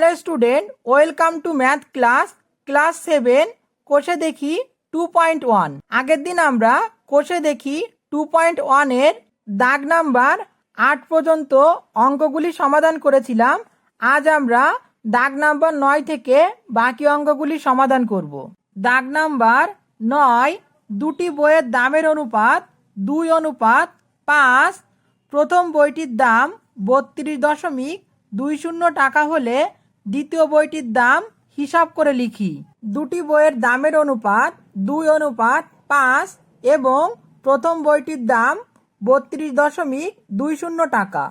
Hello student welcome to math class class seven কোষে দেখি two point one আগের দিন আমরা কোষে দেখি টু পয়েন্ট ওয়ানের দাগ নাম্বার আট পর্যন্ত অঙ্কগুলি সমাধান করেছিলাম। আজ আমরা দাগ নাম্বার নয় থেকে বাকি অঙ্কগুলি সমাধান করব। দাগ নাম্বার নয়, দুটি বইয়ের দামের অনুপাত দুই অনুপাত পাঁচ। প্রথম বইটির দাম বত্রিশ দশমিক দুই শূন্য টাকা হলে দ্বিতীয় বইটির দাম হিসাব করে লিখি। দুটি বইয়ের দামের অনুপাত দুই অনুপাত পাঁচ এবং প্রথম বইটির দাম বত্রিশ দশমিক দুই শূন্য টাকা।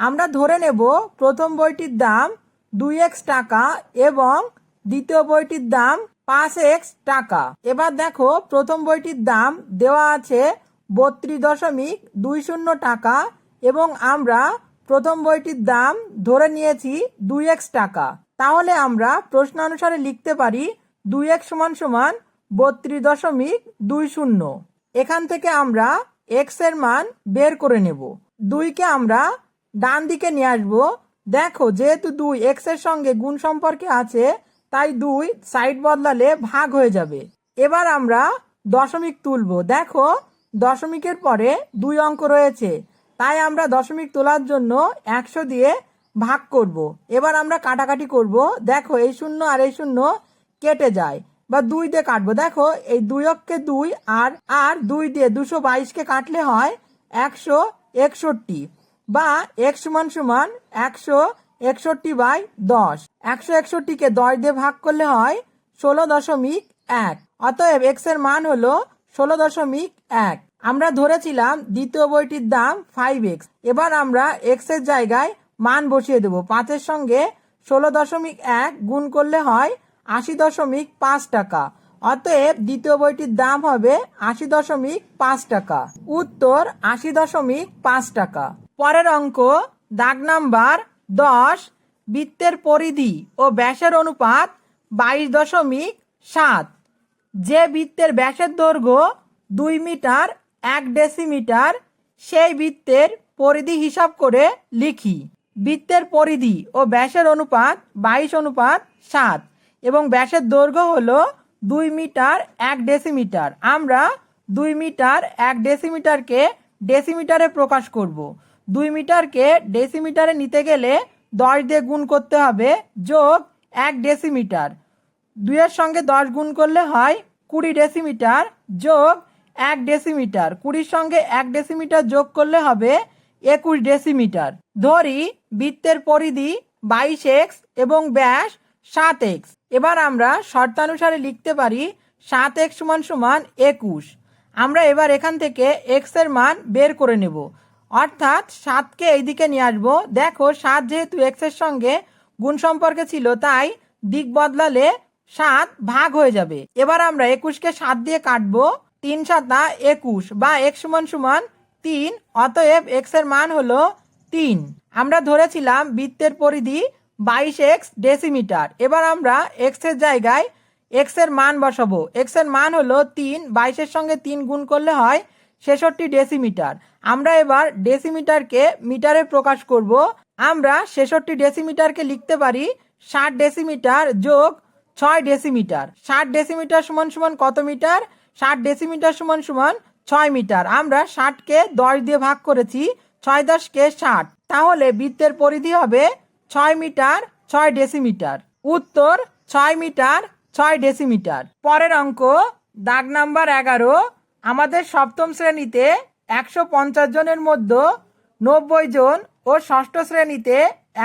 আমরা ধরে নেব প্রথম বইটির দাম দুই এক্স টাকা এবং দ্বিতীয় বইটির দাম পাঁচ এক্স টাকা। এবার দেখো প্রথম বইটির দাম দেওয়া আছে বত্রিশ দশমিক দুই শূন্য টাকা এবং আমরা প্রথম বইটির দাম ধরে নিয়েছি দুই এক্স টাকা। তাহলে আমরা প্রশ্নানুসারে লিখতে পারি দুই এক সমান সমান বত্রিশ দশমিক দুই শূন্য। এখান থেকে আমরা এক্সের মান বের করে নেব। দুইকে আমরা ডান দিকে নিয়ে আসব। দেখো যেহেতু দুই এক্সের সঙ্গে গুণ সম্পর্কে আছে, তাই দুই সাইড বদলালে ভাগ হয়ে যাবে। এবার আমরা দশমিক তুলব। দেখো দশমিকের পরে দুই অঙ্ক রয়েছে। তাই আমরা দশমিক তোলার জন্য একশো দিয়ে ভাগ করব। এবার আমরা কাটাকাটি করব। দেখো, এই শূন্য আর এই শূন্য কেটে যায়। বা দুই দিয়ে কাটবো। দেখো, এই দুই অক্ষে দুই আর আর দুই দিয়ে দুশো বাইশকে কাটলে হয় একশো একষট্টি। বা এক সমান সমান একশো একষট্টি বাই দশ। একশো একষট্টিকে দশ দিয়ে ভাগ করলে হয় ষোলো দশমিক এক। অতএব এক্সের মান হলো ষোলো দশমিক এক। আমরা ধরেছিলাম দ্বিতীয় বইটির দাম ফাইভ এক্স এবার আমরা এক্সের জায়গায় মান বসিয়ে দেবো। পাঁচের সঙ্গে ষোলো দশমিক এক গুণ করলে হয় আশি দশমিক পাঁচ টাকা। অতএব দ্বিতীয় বইটির দাম হবে আশি দশমিক পাঁচ টাকা। উত্তর আশি দশমিক পাঁচ টাকা। পরের অঙ্ক, দাগ নাম্বার দশ, বৃত্তের পরিধি ও ব্যাসের অনুপাত বাইশ দশমিক সাত। যে বৃত্তের ব্যাসের দৈর্ঘ্য দুই মিটার এক ডেসিমিটার সেই বৃত্তের পরিধি হিসাব করে লিখি। বৃত্তের পরিধি ও ব্যাসের অনুপাত বাইশ অনুপাত সাত এবং ব্যাসের দৈর্ঘ্য হল দুই মিটার এক ডেসিমিটার। আমরা দুই মিটার এক ডেসিমিটারকে ডেসিমিটারে প্রকাশ করব। দুই মিটারকে ডেসিমিটারে নিতে গেলে দশ দিয়ে গুণ করতে হবে যোগ এক ডেসিমিটার। দুইয়ের সঙ্গে দশ গুণ করলে হয় কুড়ি ডেসিমিটার যোগ এক ডেসিমিটার। কুড়ির সঙ্গে এক ডেসিমিটার যোগ করলে হবে একুশ ডেসিমিটার। ধরি বৃত্তের পরিধি বাইশ এক্স এবং ব্যাস সাত এক্স। এবার আমরা শর্তানুসারে লিখতে পারি সাত এক্স সমান সমান একুশ। আমরা এবার এখান থেকে এক্সের মান বের করে নেব। অর্থাৎ সাতকে এইদিকে নিয়ে আসব। দেখো সাত যেহেতু এক্সের সঙ্গে গুণ সম্পর্কে ছিল, তাই দিক বদলালে সাত ভাগ হয়ে যাবে। এবার আমরা একুশকে সাত দিয়ে কাটবো। তিন সাতা একুশ। বা এক সমান সমান তিন, অতএব এক্সের মান হলো তিন। আমরা ধরেছিলাম বৃত্তের পরিধি বাইশ এক্স ডেসিমিটার। এবার আমরা এক্সের জায়গায় এক্সের মান বসাবো। এক্সের মান হলো তিন বাইশের সঙ্গে তিন গুণ করলে হয় ছেষট্টি ডেসিমিটার। আমরা এবার ডেসিমিটারকে মিটারে প্রকাশ করব। আমরা ছেষট্টি ডেসিমিটারকে লিখতে পারি ষাট ডেসিমিটার যোগ ছয় ডেসিমিটার। ষাট ডেসিমিটার সমান সমান কত মিটার? ষাট ডেসিমিটার সমান সমান ছয় মিটার আমরা ষাটকে দশ দিয়ে ভাগ করেছি, ছয় দশকে ষাট। তাহলে বৃত্তের পরিধি হবে ছয় মিটার ছয় ডেসিমিটার উত্তর, ছয় মিটার ছয় ডেসিমিটার পরের অঙ্ক, দাগ নাম্বার এগারো। আমাদের সপ্তম শ্রেণীতে একশো পঞ্চাশ জনের মধ্যে নব্বই জন ও ষষ্ঠ শ্রেণীতে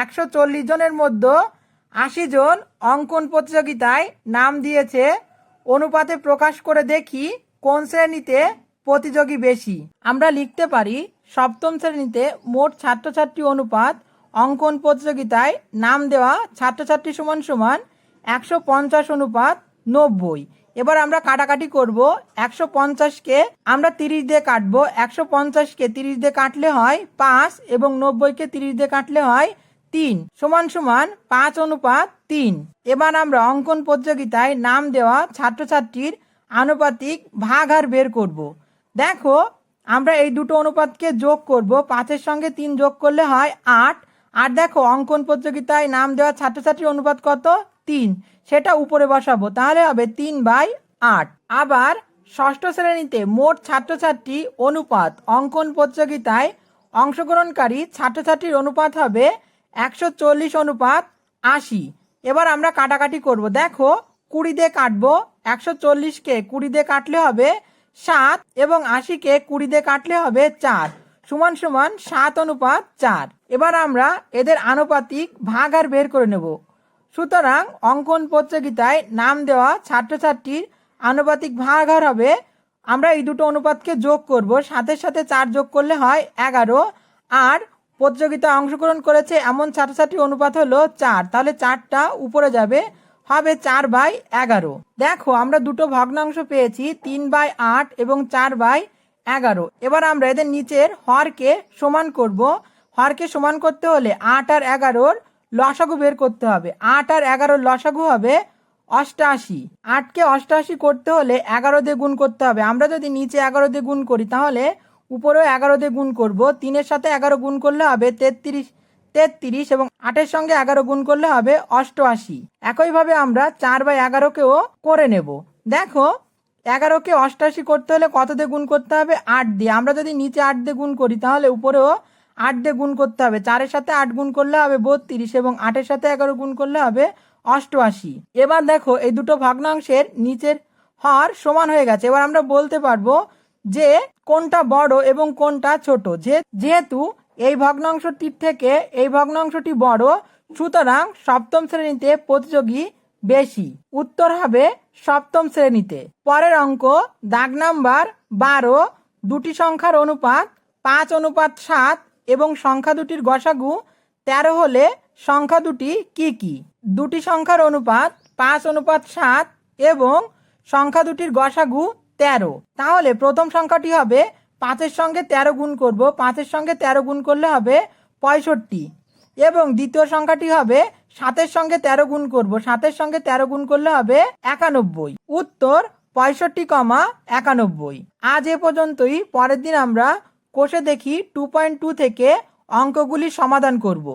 একশো চল্লিশ জনের মধ্যে আশি জন অঙ্কন প্রতিযোগিতায় নাম দিয়েছে অনুপাতে প্রকাশ করে দেখি কোন শ্রেণীতে প্রতিযোগী বেশি। আমরা লিখতে পারি, সপ্তম শ্রেণীতে মোট ছাত্রছাত্রী অনুপাত অঙ্কন প্রতিযোগিতায় নাম দেওয়া ছাত্রছাত্রী সমান সমান একশো পঞ্চাশ অনুপাত নব্বই। এবার আমরা কাটাকাটি করব, একশো পঞ্চাশকে আমরা তিরিশ দিয়ে কাটবো, একশো পঞ্চাশকে তিরিশ দিয়ে কাটলে হয় পাঁচ এবং নব্বইকে তিরিশ দিয়ে কাটলে হয় তিন। সমান সমান পাঁচ অনুপাত তিন। এবার আমরা অঙ্কন প্রতিযোগিতায় নাম দেওয়া ছাত্রছাত্রীর আনুপাতিক ভাগ হার বের করব। দেখো, আমরা এই দুটো অনুপাতকে যোগ করব, পাঁচের সঙ্গে তিন যোগ করলে হয় আট। আর দেখো, অঙ্কন প্রতিযোগিতায় নাম দেওয়া ছাত্রছাত্রীর অনুপাত কত? তিন। সেটা উপরে বসাবো, তাহলে হবে তিন বাই আট। আবার ষষ্ঠ শ্রেণীতে মোট ছাত্রছাত্রী অনুপাত অঙ্কন প্রতিযোগিতায় অংশগ্রহণকারী ছাত্রছাত্রীর অনুপাত হবে একশো চল্লিশ অনুপাত আশি। এবার আমরা কাটাকাটি করব। দেখো, কুড়ি দিয়ে কাটবো, একশো চল্লিশকে কুড়ি দিয়ে কাটলে হবে সাত এবং আশিকে কুড়ি দিয়ে কাটলে হবে চার। সমান সমান সাত অনুপাত চার। এবার আমরা এদের আনুপাতিক ভাগ আর বের করে নেব। সুতরাং অঙ্কন প্রতিযোগিতায় নাম দেওয়া ছাত্রছাত্রীর আনুপাতিক ভাগ আর হবে, আমরা এই দুটো অনুপাতকে যোগ করব। সাথে সাথে চার যোগ করলে হয় এগারো। আর প্রতিযোগিতায় অংশগ্রহণ করেছে এমন ছাত্রছাত্রীর অনুপাত হলো চার। তাহলে চারটা উপরে যাবে, হবে চার বাই এগারো। দেখো, আমরা দুটো ভগ্নাংশ পেয়েছি, তিন বাই আট এবং চার বাই এগারো। এবার আমরা এদের নিচের হরকে সমান করব। হরকে সমান করতে হলে আট আর এগারোর লসাগু বের করতে হবে। আট আর এগারোর লসাগু হবে অষ্টাশি। আটকে অষ্টাশি করতে হলে এগারো দিয়ে গুণ করতে হবে। আমরা যদি নিচে এগারো দিয়ে গুণ করি, তাহলে উপরেও এগারো দিয়ে গুণ করব। তিনের সাথে এগারো গুণ করলে হবে তেত্রিশ তেত্রিশ এবং আটের সঙ্গে এগারো গুণ করলে হবে অষ্টআশি। একইভাবে আমরা চার বাই এগারোকেও করে নেব। দেখো, এগারোকে অষ্টাশি করতে হলে কত দিয়ে গুণ করতে হবে? আট দিয়ে। আমরা যদি নিচে আট দিয়ে গুণ করি, তাহলে উপরেও আট দিয়ে গুণ করতে হবে। চারের সাথে আট গুণ করলে হবে বত্রিশ এবং আটের সাথে এগারো গুণ করলে হবে অষ্টআশি। এবার দেখো, এই দুটো ভগ্নাংশের নিচের হর সমান হয়ে গেছে। এবার আমরা বলতে পারব যে কোনটা বড় এবং কোনটা ছোট। যেহেতু এই ভগ্নাংশটির থেকে এই ভগ্নাংশটি বড়, সুতরাং সপ্তম শ্রেণীতে প্রতিযোগী বেশি। উত্তর হবে সপ্তম শ্রেণীতে। পরের অঙ্ক, দাগ নাম্বার বারো, দুটি সংখ্যার অনুপাত পাঁচ, অনুপাত সাত এবং সংখ্যা দুটির গসাগু তেরো হলে সংখ্যা দুটি কি কি? দুটি সংখ্যার অনুপাত পাঁচ, অনুপাত সাত এবং সংখ্যা দুটির গসাগু তেরো। তাহলে প্রথম সংখ্যাটি হবে পাঁচের সঙ্গে তেরো গুণ করব। পাঁচের সঙ্গে তেরো গুণ করলে হবে পঁয়ষট্টি। এবং দ্বিতীয় সংখ্যাটি হবে সাতের সঙ্গে তেরো গুণ করব। সাতের সঙ্গে তেরো গুণ করলে হবে একানব্বই। উত্তর পঁয়ষট্টি কমা একানব্বই। আজ এ পর্যন্তই। পরের দিন আমরা কোষে দেখি টু পয়েন্ট টু থেকে অঙ্কগুলি সমাধান করব।